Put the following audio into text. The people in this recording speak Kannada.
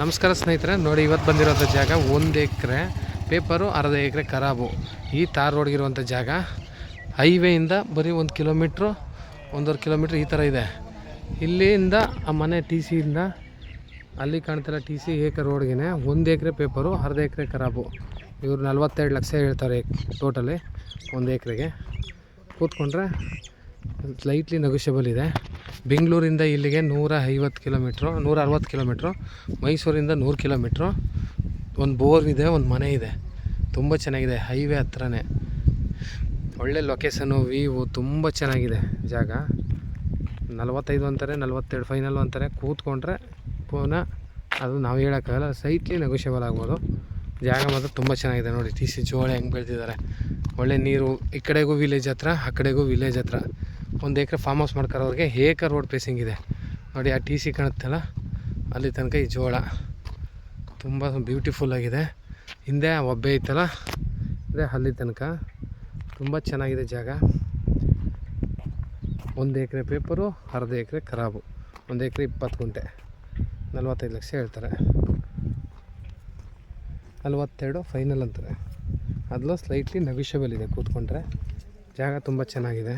ನಮಸ್ಕಾರ ಸ್ನೇಹಿತರೆ, ನೋಡಿ ಇವತ್ತು ಬಂದಿರೋಂಥ ಜಾಗ ಒಂದು ಎಕರೆ, ಪೇಪರು ಅರ್ಧ ಎಕರೆ ಖರಾಬು ಈ ತಾರ್ ರೋಡ್ಗಿರುವಂಥ ಜಾಗ ಹೈವೇಯಿಂದ ಬರೀ ಒಂದು ಕಿಲೋಮೀಟ್ರು ಒಂದೂವರೆ ಕಿಲೋಮೀಟ್ರ್ ಈ ಥರ ಇದೆ. ಇಲ್ಲಿಂದ ಆ ಮನೆ ಟಿ ಸಿಯಿಂದ ಅಲ್ಲಿ ಕಾಣ್ತಿಲ್ಲ ಟಿ ಸಿ ಏಕರ್ ರೋಡ್ಗೆ ಒಂದು ಎಕರೆ ಪೇಪರು, ಅರ್ಧ ಎಕರೆ ಖರಾಬು ಇವರು ನಲ್ವತ್ತೆರಡು ಲಕ್ಷ ಹೇಳ್ತಾರೆ ಟೋಟಲಿ ಒಂದು ಎಕರೆಗೆ. ಕೂತ್ಕೊಂಡ್ರೆ ಲೈಟ್ಲಿ ನೆಗೋಷಿಯಬಲ್ ಇದೆ. ಬೆಂಗಳೂರಿಂದ ಇಲ್ಲಿಗೆ ನೂರ ಐವತ್ತು ಕಿಲೋಮೀಟ್ರು, ನೂರ ಅರವತ್ತು ಕಿಲೋಮೀಟ್ರು, ಮೈಸೂರಿಂದ ನೂರು ಕಿಲೋಮೀಟ್ರು. ಒಂದು ಬೋರ್ ಇದೆ, ಒಂದು ಮನೆ ಇದೆ. ತುಂಬ ಚೆನ್ನಾಗಿದೆ, ಹೈವೇ ಹತ್ರನೇ. ಒಳ್ಳೆ ಲೊಕೇಶನು ವೀವು ತುಂಬ ಚೆನ್ನಾಗಿದೆ ಜಾಗ. ನಲವತ್ತೈದು ಅಂತಾರೆ, ನಲವತ್ತೆರಡು ಫೈನಲ್ ಅಂತಾರೆ. ಕೂತ್ಕೊಂಡ್ರೆ ಪುನಃ ಅದು ನಾವು ಹೇಳೋಕ್ಕಾಗಲ್ಲ ಸೈಟ್ಲಿ ನೆಗೋಷಿಯಬಲ್ ಆಗ್ಬೋದು. ಜಾಗ ಮಾತ್ರ ತುಂಬ ಚೆನ್ನಾಗಿದೆ ನೋಡಿ, ಟಿ ಸಿ ಜೋಳ ಹೆಂಗೆ ಬೆಳೆದಿದ್ದಾರೆ. ಒಳ್ಳೆ ನೀರು, ಈ ಕಡೆಗೂ ವಿಲೇಜ್ ಹತ್ರ, ಆ ಕಡೆಗೂ ವಿಲೇಜ್ ಹತ್ರ. ಒಂದು ಎಕರೆ ಫಾರ್ಮ್ ಹೌಸ್ ಮಾಡ್ಕೊಳ್ಳೋರಿಗೆ ಏಕ ರೋಡ್ ಪ್ಲೇಸಿಂಗ್ ಇದೆ. ನೋಡಿ, ಆ ಟಿ ಸಿ ಕಾಣುತ್ತಲ್ಲ, ಅಲ್ಲಿ ತನಕ ಈ ಜೋಳ ತುಂಬ ಬ್ಯೂಟಿಫುಲ್ ಆಗಿದೆ. ಹಿಂದೆ ಒಬ್ಬೆ ಐತಲ್ಲ, ಇದೆ ಅಲ್ಲಿ ತನಕ. ತುಂಬ ಚೆನ್ನಾಗಿದೆ ಜಾಗ. ಒಂದು ಎಕರೆ ಪೇಪರು ಅರ್ಧ ಎಕರೆ ಖರಾಬು ಒಂದು ಎಕರೆ ಇಪ್ಪತ್ತು ಗುಂಟೆ. ನಲ್ವತ್ತೈದು ಲಕ್ಷ ಹೇಳ್ತಾರೆ. ನಲ್ವತ್ತೆರಡು ಫೈನಲ್ ಅಂತಾರೆ. ಅದಲ್ಲೂ ಸ್ಲೈಟ್ಲಿ ನವಿಷಬಲ್ ಇದೆ, ಕೂತ್ಕೊಂಡ್ರೆ. ಜಾಗ ತುಂಬ ಚೆನ್ನಾಗಿದೆ.